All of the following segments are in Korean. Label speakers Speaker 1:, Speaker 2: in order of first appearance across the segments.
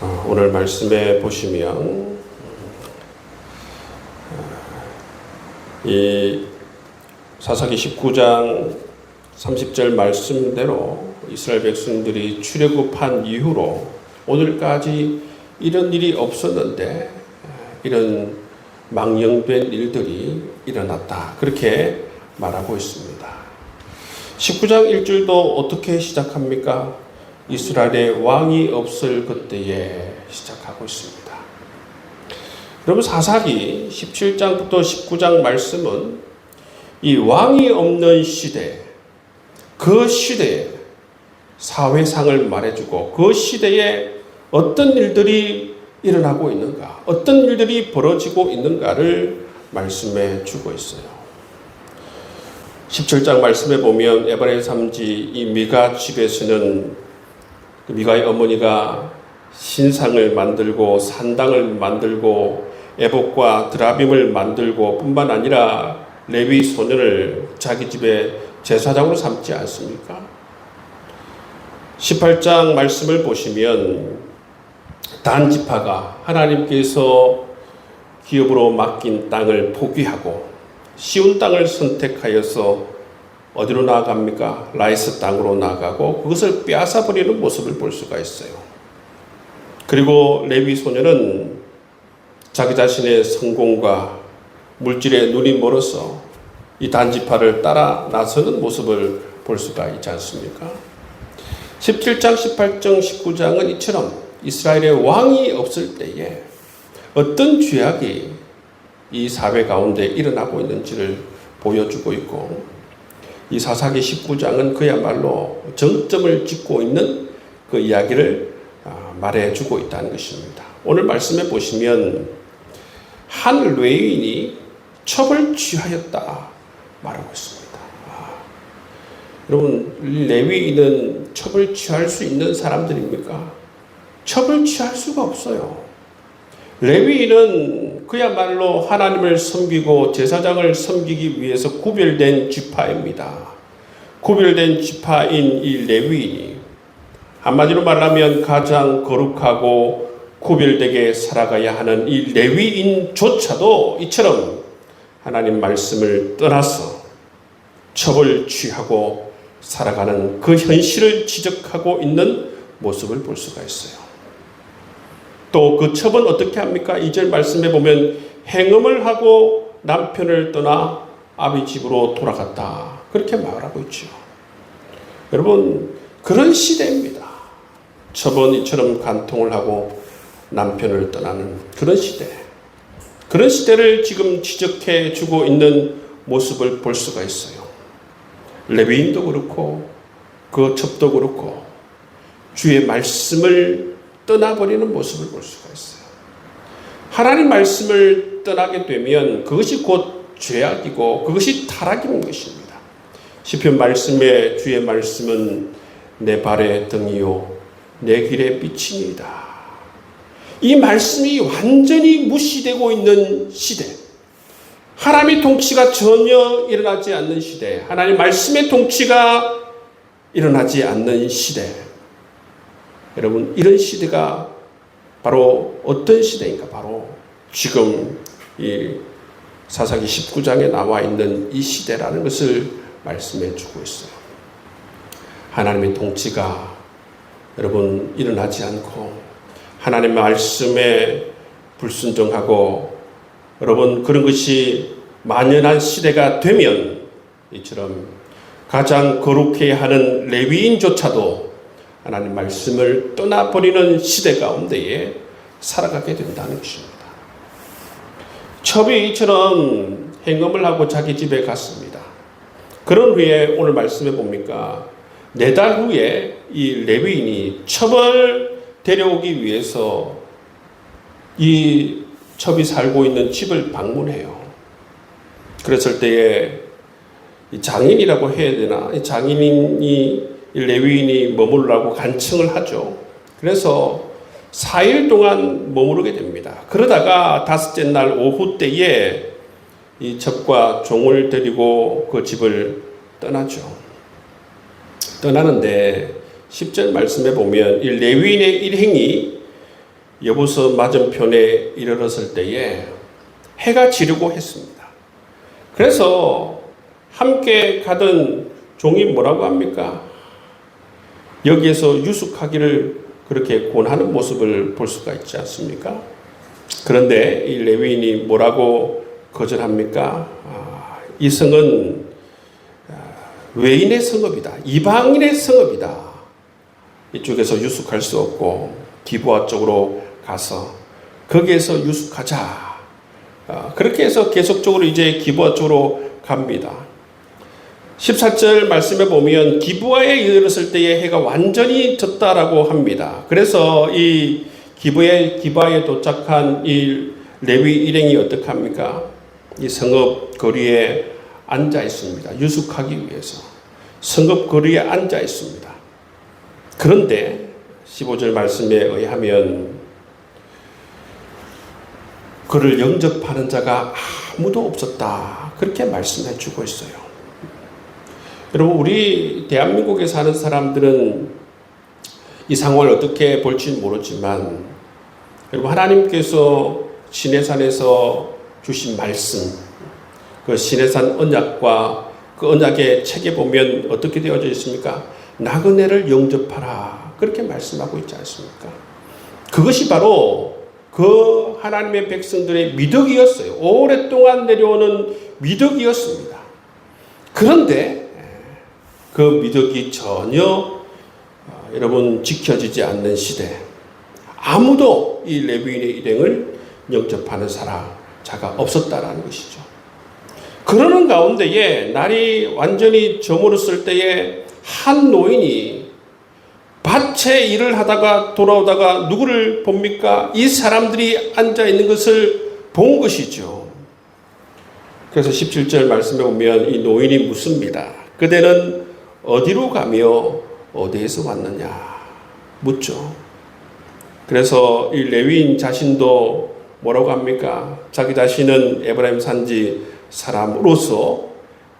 Speaker 1: 어, 오늘 말씀에 보시면 어, 이 사사기 19장 30절 말씀대로 이스라엘 백성들이 출애굽한 이후로 오늘까지 이런 일이 없었는데 어, 이런 망령된 일들이 일어났다. 그렇게 말하고 있습니다. 19장 1절도 어떻게 시작합니까? 이스라엘에 왕이 없을 그때에 시작하고 있습니다. 여러분 사사기 17장부터 19장 말씀은 이 왕이 없는 시대, 그 시대에 사회상을 말해주고 그 시대에 어떤 일들이 일어나고 있는가, 어떤 일들이 벌어지고 있는가를 말씀해 주고 있어요. 17장 말씀에 보면 에바레 삼지 이 미가 집에서는 그 미가의 어머니가 신상을 만들고 산당을 만들고 에복과 드라빔을 만들고 뿐만 아니라 레위 소년을 자기 집에 제사장으로 삼지 않습니까? 18장 말씀을 보시면 단지파가 하나님께서 기업으로 맡긴 땅을 포기하고 쉬운 땅을 선택하여서 어디로 나아갑니까? 라이스 땅으로 나가고 그것을 빼앗아 버리는 모습을 볼 수가 있어요. 그리고 레위 소녀는 자기 자신의 성공과 물질에 눈이 멀어서 이 단지파를 따라 나서는 모습을 볼 수가 있지 않습니까? 17장, 18장, 19장은 이처럼 이스라엘의 왕이 없을 때에 어떤 죄악이 이 사회 가운데 일어나고 있는지를 보여주고 있고 이 사사기 19장은 그야말로 정점을 찍고 있는 그 이야기를 아, 말해주고 있다는 것입니다. 오늘 말씀에 보시면 한 레위인이 첩을 취하였다 말하고 있습니다. 아, 여러분 레위인은 첩을 취할 수 있는 사람들입니까? 첩을 취할 수가 없어요. 레위인은 그야말로 하나님을 섬기고 제사장을 섬기기 위해서 구별된 지파입니다. 구별된 지파인 이 레위인이 한마디로 말하면 가장 거룩하고 구별되게 살아가야 하는 이 레위인조차도 이처럼 하나님 말씀을 떠나서 첩을 취하고 살아가는 그 현실을 지적하고 있는 모습을 볼 수가 있어요. 또 그 첩은 어떻게 합니까? 2절 말씀에 보면 행음을 하고 남편을 떠나 아비 집으로 돌아갔다. 그렇게 말하고 있죠. 여러분, 그런 시대입니다. 첩은 이처럼 간통을 하고 남편을 떠나는 그런 시대. 그런 시대를 지금 지적해 주고 있는 모습을 볼 수가 있어요. 레위인도 그렇고, 그 첩도 그렇고, 주의 말씀을 떠나버리는 모습을 볼 수가 있어요. 하나님 말씀을 떠나게 되면 그것이 곧 죄악이고 그것이 타락인 것입니다. 시편 말씀에 주의 말씀은 내 발의 등이요 내 길의 빛이니다. 이 말씀이 완전히 무시되고 있는 시대. 하나님의 통치가 전혀 일어나지 않는 시대. 하나님 말씀의 통치가 일어나지 않는 시대. 여러분 이런 시대가 바로 어떤 시대인가? 바로 지금 이 사사기 19장에 나와 있는 이 시대라는 것을 말씀해 주고 있어요. 하나님의 통치가 여러분 일어나지 않고 하나님의 말씀에 불순종하고 여러분 그런 것이 만연한 시대가 되면 이처럼 가장 거룩해 하는 레위인조차도 하나님 말씀을 떠나버리는 시대 가운데에 살아가게 된다는 것입니다. 첩이 이처럼 행음을 하고 자기 집에 갔습니다. 그런 후에 오늘 말씀해 봅니까? 네 달 후에 이 레위인이 첩을 데려오기 위해서 이 첩이 살고 있는 집을 방문해요. 그랬을 때에 장인이라고 해야 되나? 장인이 레위인이 머무르라고 간청을 하죠. 그래서 4일 동안 머무르게 됩니다. 그러다가 다섯째 날 오후 때에 이 첩과 종을 데리고 그 집을 떠나죠. 떠나는데 10절 말씀에 보면 이 레위인의 일행이 여보서 맞은편에 이르렀을 때에 해가 지르고 했습니다. 그래서 함께 가던 종이 뭐라고 합니까? 여기에서 유숙하기를 그렇게 권하는 모습을 볼 수가 있지 않습니까? 그런데 이 레위인이 뭐라고 거절합니까? 아, 이 성은 아, 외인의 성읍이다. 이방인의 성읍이다. 이쪽에서 유숙할 수 없고 기부아 쪽으로 가서 거기에서 유숙하자. 아, 그렇게 해서 계속적으로 이제 기부아 쪽으로 갑니다. 14절 말씀에 보면 기부아에 이르렀을 때에 해가 완전히 졌다라고 합니다. 그래서 이 기부에 기부아에 도착한 이 레위 일행이 어떻게 합니까? 이 성읍 거리에 앉아 있습니다. 유숙하기 위해서 성읍 거리에 앉아 있습니다. 그런데 15절 말씀에 의하면 그를 영접하는 자가 아무도 없었다. 그렇게 말씀해 주고 있어요. 여러분, 우리 대한민국에 사는 사람들은 이 상황을 어떻게 볼지 모르지만, 여러분, 하나님께서 시내산에서 주신 말씀, 그 시내산 언약과 그 언약의 책에 보면 어떻게 되어져 있습니까? 나그네를 영접하라. 그렇게 말씀하고 있지 않습니까? 그것이 바로 그 하나님의 백성들의 미덕이었어요. 오랫동안 내려오는 미덕이었습니다. 그런데 그 미덕이 전혀 어, 여러분 지켜지지 않는 시대, 아무도 이 레위인의 일행을 영접하는 사람 자가 없었다라는 것이죠. 그러는 가운데에 날이 완전히 저물었을 때에 한 노인이 밭에 일을 하다가 돌아오다가 누구를 봅니까? 이 사람들이 앉아 있는 것을 본 것이죠. 그래서 17절 말씀에 보면 이 노인이 묻습니다. 그대는 어디로 가며 어디에서 왔느냐? 묻죠. 그래서 이 레위인 자신도 뭐라고 합니까? 자기 자신은 에브라임 산지 사람으로서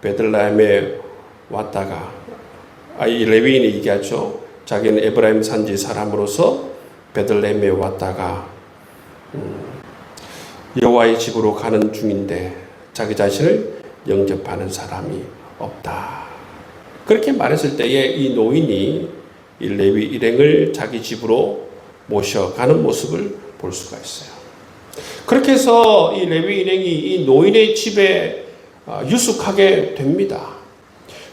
Speaker 1: 베들레헴에 왔다가 아, 이 레위인이 얘기하죠. 자기는 에브라임 산지 사람으로서 베들레헴에 왔다가 음, 여호와의 집으로 가는 중인데 자기 자신을 영접하는 사람이 없다. 그렇게 말했을 때에 이 노인이 이 레위 일행을 자기 집으로 모셔가는 모습을 볼 수가 있어요. 그렇게 해서 이 레위 일행이 이 노인의 집에 어, 유숙하게 됩니다.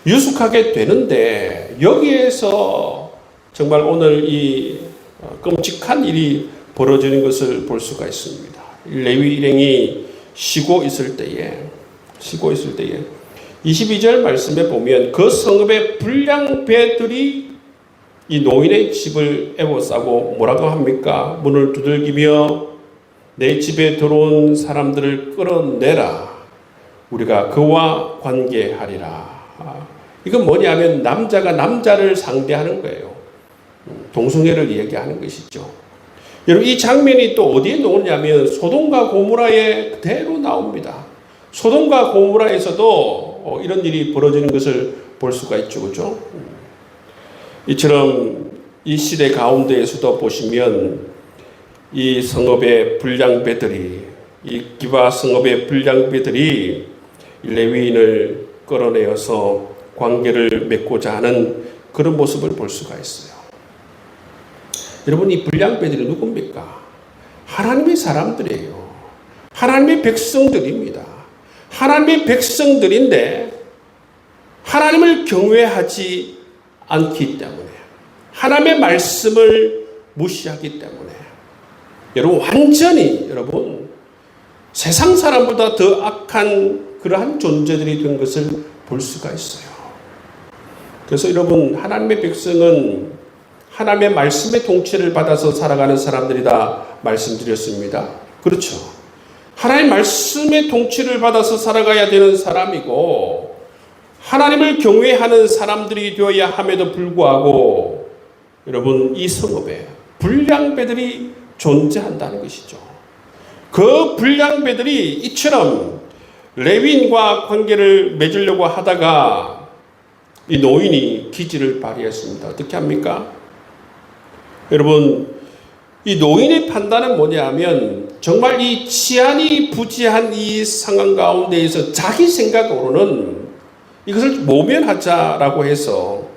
Speaker 1: 유숙하게 되는데 여기에서 정말 오늘 이 어, 끔찍한 일이 벌어지는 것을 볼 수가 있습니다. 레위 일행이 쉬고 있을 때에 쉬고 있을 때에 22절 말씀에 보면 그 성읍의 불량 배들이 이 노인의 집을 애워싸고 뭐라고 합니까? 문을 두들기며 내 집에 들어온 사람들을 끌어내라. 우리가 그와 관계하리라. 아, 이건 뭐냐면 남자가 남자를 상대하는 거예요. 동성애를 이야기하는 것이죠. 여러분 이 장면이 또 어디에 나오냐면 소돔과 고무라에 그대로 나옵니다. 소돔과 고무라에서도 어, 이런 일이 벌어지는 것을 볼 수가 있죠. 그죠? 이처럼 이 시대 가운데에서도 보시면 이 성읍의 불량배들이 이 기바 성읍의 불량배들이 레위인을 끌어내어서 관계를 맺고자 하는 그런 모습을 볼 수가 있어요. 여러분 이 불량배들이 누굽니까? 하나님의 사람들이에요. 하나님의 백성들입니다. 하나님의 백성들인데 하나님을 경외하지 않기 때문에 하나님의 말씀을 무시하기 때문에 여러분 완전히 여러분 세상 사람보다 더 악한 그러한 존재들이 된 것을 볼 수가 있어요. 그래서 여러분 하나님의 백성은 하나님의 말씀의 통치를 받아서 살아가는 사람들이다 말씀드렸습니다. 그렇죠. 하나님의 말씀의 통치를 받아서 살아가야 되는 사람이고 하나님을 경외하는 사람들이 되어야 함에도 불구하고 여러분 이 성읍에 불량배들이 존재한다는 것이죠. 그 불량배들이 이처럼 레윈과 관계를 맺으려고 하다가 이 노인이 기지를 발휘했습니다. 어떻게 합니까? 여러분 이 노인의 판단은 뭐냐면 정말 이 치안이 부지한 이 상황 가운데에서 자기 생각으로는 이것을 모면하자라고 해서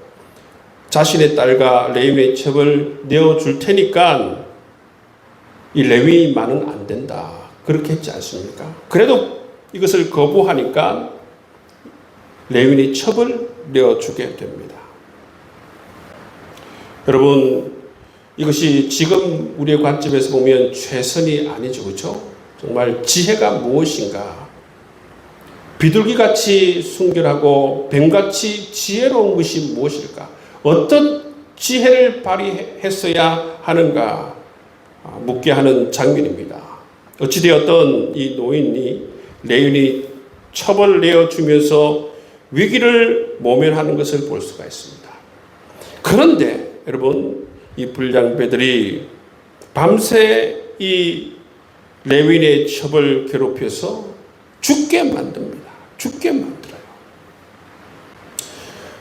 Speaker 1: 자신의 딸과 레위의 첩을 내어줄 테니까 이 레위만은 안 된다. 그렇게 했지 않습니까? 그래도 이것을 거부하니까 레위의 첩을 내어주게 됩니다. 여러분, 이것이 지금 우리의 관점에서 보면 최선이 아니죠. 그렇죠? 정말 지혜가 무엇인가? 비둘기같이 순결하고 뱀같이 지혜로운 것이 무엇일까? 어떤 지혜를 발휘했어야 하는가? 아, 묻게 하는 장면입니다. 어찌되었던 이 노인이 레인이 처벌을 내어주면서 위기를 모면하는 것을 볼 수가 있습니다. 그런데 여러분 이 불량배들이 밤새 이 레윈의 첩을 괴롭혀서 죽게 만듭니다. 죽게 만들어요.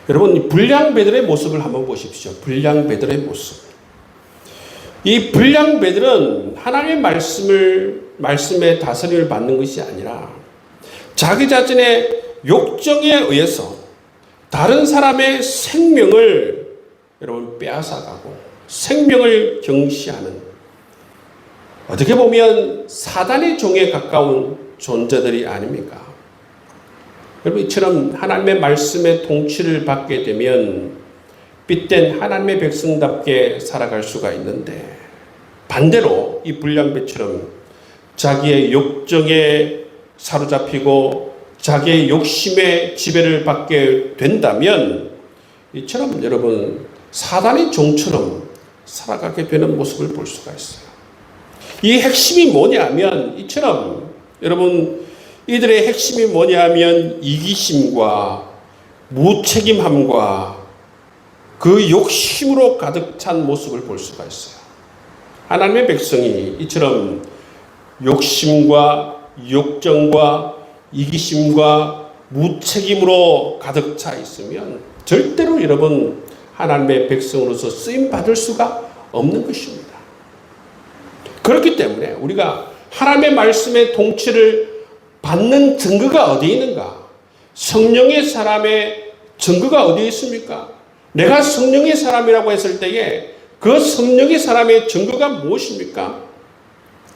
Speaker 1: 여러분 이 불량배들의 모습을 한번 보십시오. 불량배들의 모습. 이 불량배들은 하나님의 말씀을 말씀의 다스림을 받는 것이 아니라 자기 자신의 욕정에 의해서 다른 사람의 생명을 여러분 빼앗아가고 생명을 경시하는 어떻게 보면 사단의 종에 가까운 존재들이 아닙니까? 여러분 이처럼 하나님의 말씀의 통치를 받게 되면 빚된 하나님의 백성답게 살아갈 수가 있는데 반대로 이 불량배처럼 자기의 욕정에 사로잡히고 자기의 욕심의 지배를 받게 된다면 이처럼 여러분 사단의 종처럼 살아가게 되는 모습을 볼 수가 있어요. 이 핵심이 뭐냐면 이처럼 여러분 이들의 핵심이 뭐냐면 이기심과 무책임함과 그 욕심으로 가득 찬 모습을 볼 수가 있어요. 하나님의 백성이 이처럼 욕심과 욕정과 이기심과 무책임으로 가득 차 있으면 절대로 여러분 하나님의 백성으로서 쓰임 받을 수가 없는 것입니다. 그렇기 때문에 우리가 하나님의 말씀의 통치를 받는 증거가 어디 있는가? 성령의 사람의 증거가 어디에 있습니까? 내가 성령의 사람이라고 했을 때에 그 성령의 사람의 증거가 무엇입니까?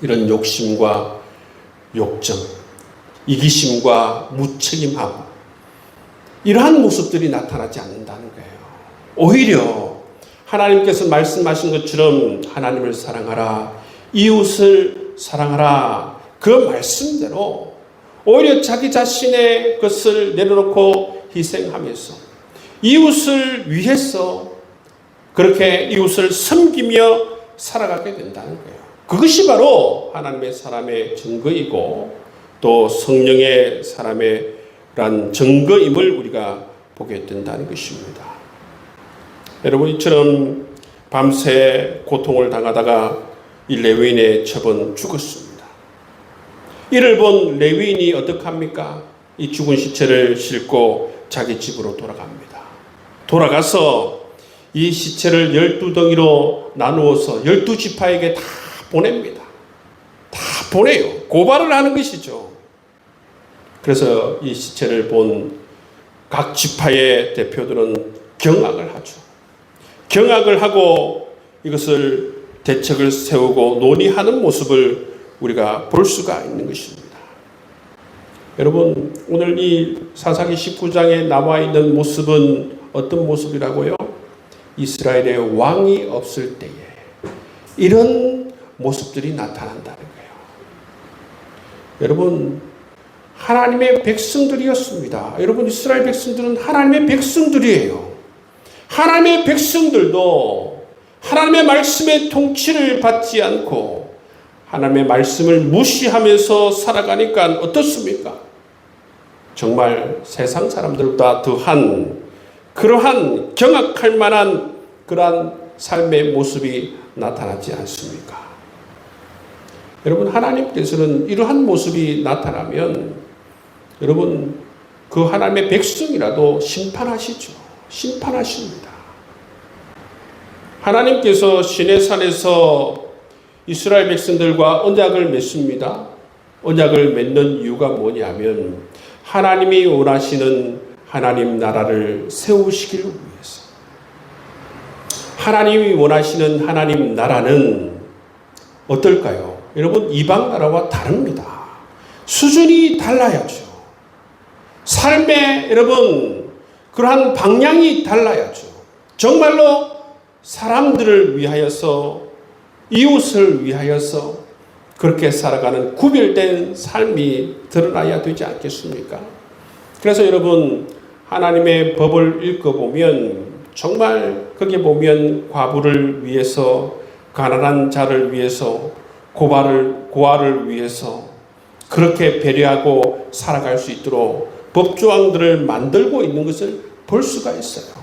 Speaker 1: 이런 욕심과 욕정, 이기심과 무책임함, 이러한 모습들이 나타나지 않는다는. 오히려 하나님께서 말씀하신 것처럼 하나님을 사랑하라, 이웃을 사랑하라, 그 말씀대로 오히려 자기 자신의 것을 내려놓고 희생하면서 이웃을 위해서 그렇게 이웃을 섬기며 살아가게 된다는 거예요. 그것이 바로 하나님의 사람의 증거이고 또 성령의 사람의 란 증거임을 우리가 보게 된다는 것입니다. 여러분 이처럼 밤새 고통을 당하다가 이 레위인의 첩은 죽었습니다. 이를 본 레위인이 어떡합니까? 이 죽은 시체를 싣고 자기 집으로 돌아갑니다. 돌아가서 이 시체를 열두 덩이로 나누어서 열두 지파에게 다 보냅니다. 다 보내요. 고발을 하는 것이죠. 그래서 이 시체를 본 각 지파의 대표들은 경악을 하죠. 경악을 하고 이것을 대책을 세우고 논의하는 모습을 우리가 볼 수가 있는 것입니다. 여러분, 오늘 이 사사기 19장에 나와 있는 모습은 어떤 모습이라고요? 이스라엘의 왕이 없을 때에 이런 모습들이 나타난다는 거예요. 여러분, 하나님의 백성들이었습니다. 여러분, 이스라엘 백성들은 하나님의 백성들이에요. 하나님의 백성들도 하나님의 말씀의 통치를 받지 않고 하나님의 말씀을 무시하면서 살아가니까 어떻습니까? 정말 세상 사람들보다 더한 그러한 경악할 만한 그러한 삶의 모습이 나타나지 않습니까? 여러분, 하나님께서는 이러한 모습이 나타나면 여러분, 그 하나님의 백성이라도 심판하시죠. 심판하십니다. 하나님께서 시내산에서 이스라엘 백성들과 언약을 맺습니다. 언약을 맺는 이유가 뭐냐면 하나님이 원하시는 하나님 나라를 세우시기를 위해서. 하나님이 원하시는 하나님 나라는 어떨까요? 여러분 이방 나라와 다릅니다. 수준이 달라야죠. 삶의 여러분 그러한 방향이 달라야죠. 정말로 사람들을 위하여서 이웃을 위하여서 그렇게 살아가는 구별된 삶이 드러나야 되지 않겠습니까? 그래서 여러분 하나님의 법을 읽어보면 정말 거기 보면 과부를 위해서 가난한 자를 위해서 고발을 고아를 위해서 그렇게 배려하고 살아갈 수 있도록 법조항들을 만들고 있는 것을 볼 수가 있어요.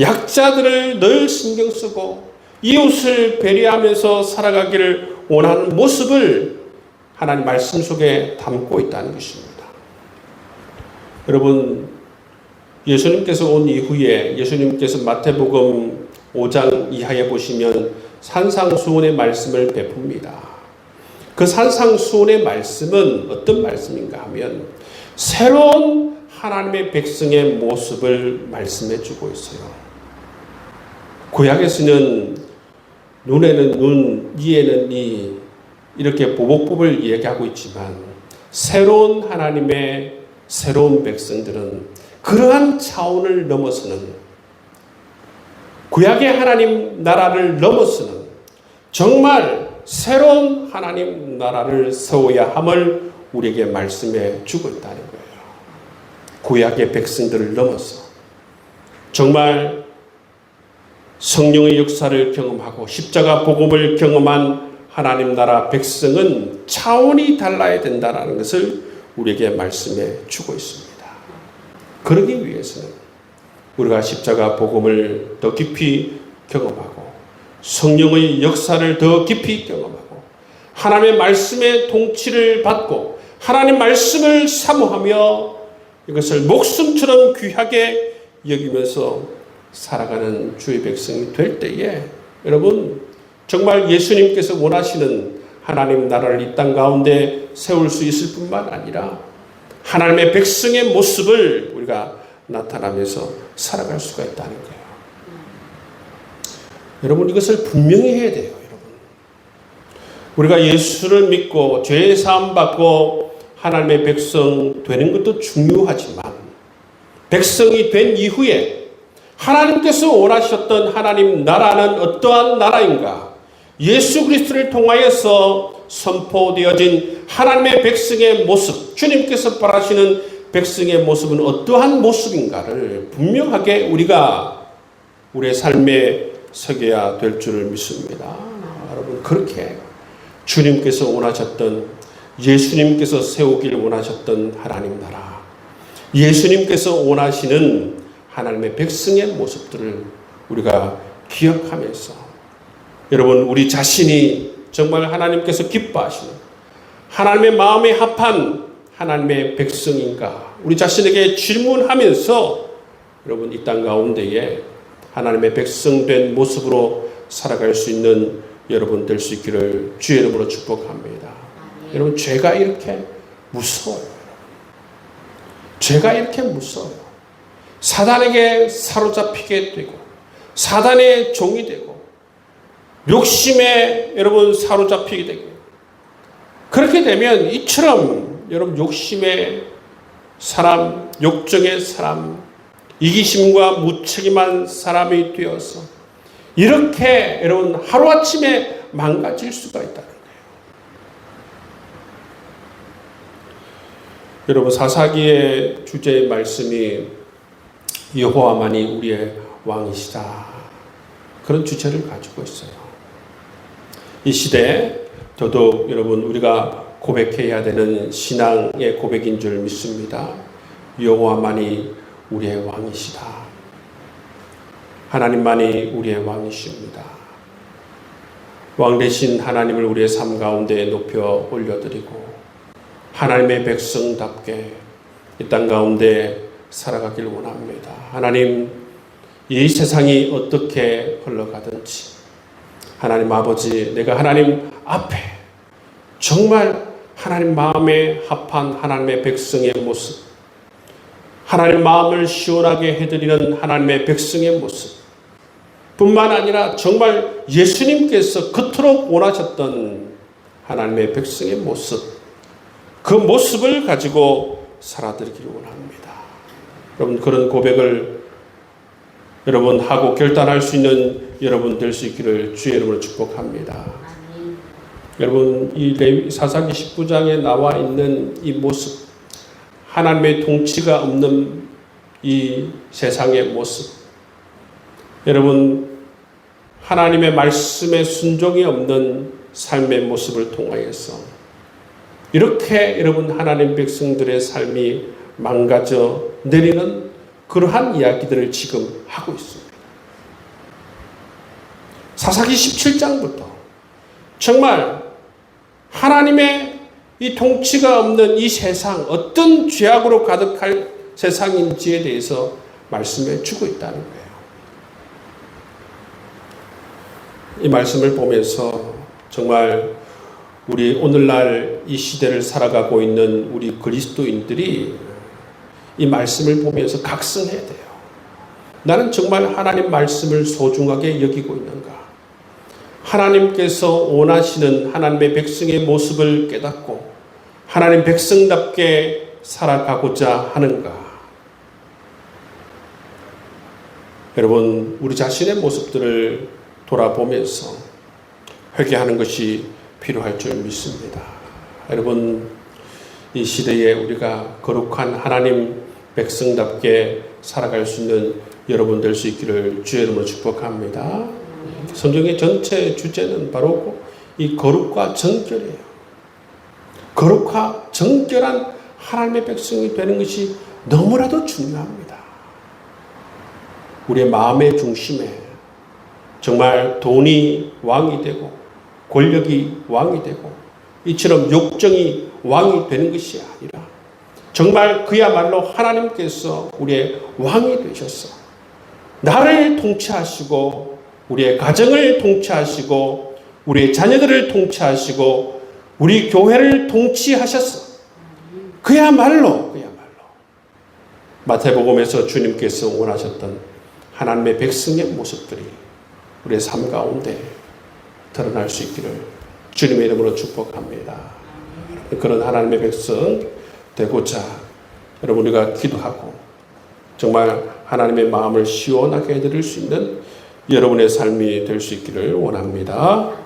Speaker 1: 약자들을 늘 신경 쓰고 이웃을 배려하면서 살아가기를 원하는 모습을 하나님 말씀 속에 담고 있다는 것입니다. 여러분, 예수님께서 온 이후에 예수님께서 마태복음 5장 이하에 보시면 산상수훈의 말씀을 베풉니다. 그 산상수훈의 말씀은 어떤 말씀인가 하면 새로운 하나님의 백성의 모습을 말씀해 주고 있어요. 구약에서는 눈에는 눈, 이에는 이 이렇게 보복법을 이야기하고 있지만 새로운 하나님의 새로운 백성들은 그러한 차원을 넘어서는 구약의 하나님 나라를 넘어서는 정말 새로운 하나님 나라를 세워야 함을 우리에게 말씀해 주고 거예요. 구약의 백성들을 넘어서 정말 성령의 역사를 경험하고 십자가 복음을 경험한 하나님 나라 백성은 차원이 달라야 된다는 것을 우리에게 말씀해 주고 있습니다. 그러기 위해서는 우리가 십자가 복음을 더 깊이 경험하고 성령의 역사를 더 깊이 경험하고 하나님의 말씀의 통치를 받고 하나님 말씀을 사모하며 이것을 목숨처럼 귀하게 여기면서 살아가는 주의 백성이 될 때에 여러분 정말 예수님께서 원하시는 하나님 나라를 이 땅 가운데 세울 수 있을 뿐만 아니라 하나님의 백성의 모습을 우리가 나타나면서 살아갈 수가 있다는 거예요. 여러분 이것을 분명히 해야 돼요, 여러분. 우리가 예수를 믿고 죄의 사함 받고 하나님의 백성 되는 것도 중요하지만 백성이 된 이후에 하나님께서 원하셨던 하나님 나라는 어떠한 나라인가? 예수 그리스도를 통하여서 선포되어진 하나님의 백성의 모습, 주님께서 바라시는 백성의 모습은 어떠한 모습인가를 분명하게 우리가 우리의 삶에 서겨야 될 줄을 믿습니다. 여러분, 그렇게 주님께서 원하셨던 예수님께서 세우기를 원하셨던 하나님 나라, 예수님께서 원하시는 하나님의 백성의 모습들을 우리가 기억하면서 여러분, 우리 자신이 정말 하나님께서 기뻐하시는 하나님의 마음에 합한 하나님의 백성인가? 우리 자신에게 질문하면서 여러분 이 땅 가운데에 하나님의 백성된 모습으로 살아갈 수 있는 여러분 될 수 있기를 주의 이름으로 축복합니다. 아, 여러분 죄가 이렇게 무서워요. 죄가 이렇게 무서워요. 사단에게 사로잡히게 되고 사단의 종이 되고 욕심에 여러분 사로잡히게 되고 그렇게 되면 이처럼 여러분 욕심의 사람, 욕정의 사람, 이기심과 무책임한 사람이 되어서 이렇게 여러분 하루아침에 망가질 수가 있다는 거예요. 여러분 사사기의 주제의 말씀이 여호와만이 우리의 왕이시다. 그런 주제를 가지고 있어요. 이 시대에 더더욱 여러분 우리가 고백해야 되는 신앙의 고백인 줄 믿습니다. 여호와만이 우리의 왕이시다. 하나님만이 우리의 왕이십니다. 왕 대신 하나님을 우리의 삶 가운데 높여 올려드리고 하나님의 백성답게 이 땅 가운데 살아가길 원합니다. 하나님, 이 세상이 어떻게 흘러가든지 하나님 아버지, 내가 하나님 앞에 정말 하나님 마음에 합한 하나님의 백성의 모습, 하나님 마음을 시원하게 해드리는 하나님의 백성의 모습, 뿐만 아니라 정말 예수님께서 그토록 원하셨던 하나님의 백성의 모습, 그 모습을 가지고 살아드리기를 원합니다. 여러분, 그런 고백을 여러분 하고 결단할 수 있는 여러분 될 수 있기를 주의 이름으로 축복합니다. 여러분 이 레위 사사기 19장에 나와 있는 이 모습 하나님의 통치가 없는 이 세상의 모습 여러분 하나님의 말씀에 순종이 없는 삶의 모습을 통하여서 이렇게 여러분 하나님 백성들의 삶이 망가져 내리는 그러한 이야기들을 지금 하고 있습니다. 사사기 17장부터 정말 하나님의 이 통치가 없는 이 세상 어떤 죄악으로 가득할 세상인지에 대해서 말씀해 주고 있다는 거예요. 이 말씀을 보면서 정말 우리 오늘날 이 시대를 살아가고 있는 우리 그리스도인들이 이 말씀을 보면서 각성해야 돼요. 나는 정말 하나님 말씀을 소중하게 여기고 있는가? 하나님께서 원하시는 하나님의 백성의 모습을 깨닫고 하나님 백성답게 살아가고자 하는가? 여러분, 우리 자신의 모습들을 돌아보면서 회개하는 것이 필요할 줄 믿습니다. 여러분, 이 시대에 우리가 거룩한 하나님 백성답게 살아갈 수 있는 여러분 될 수 있기를 주의 이름으로 축복합니다. 성경의 전체 주제는 바로 이 거룩과 정결이에요. 거룩과 정결한 하나님의 백성이 되는 것이 너무나도 중요합니다. 우리의 마음의 중심에 정말 돈이 왕이 되고 권력이 왕이 되고 이처럼 욕정이 왕이 되는 것이 아니라 정말 그야말로 하나님께서 우리의 왕이 되셔서 나를 통치하시고 우리의 가정을 통치하시고 우리의 자녀들을 통치하시고 우리 교회를 통치하셨어. 그야말로 그야말로 마태복음에서 주님께서 원하셨던 하나님의 백성의 모습들이 우리의 삶 가운데 드러날 수 있기를 주님의 이름으로 축복합니다. 그런 하나님의 백성 되고자 여러분 우리가 기도하고 정말 하나님의 마음을 시원하게 해드릴 수 있는 여러분의 삶이 될 수 있기를 원합니다.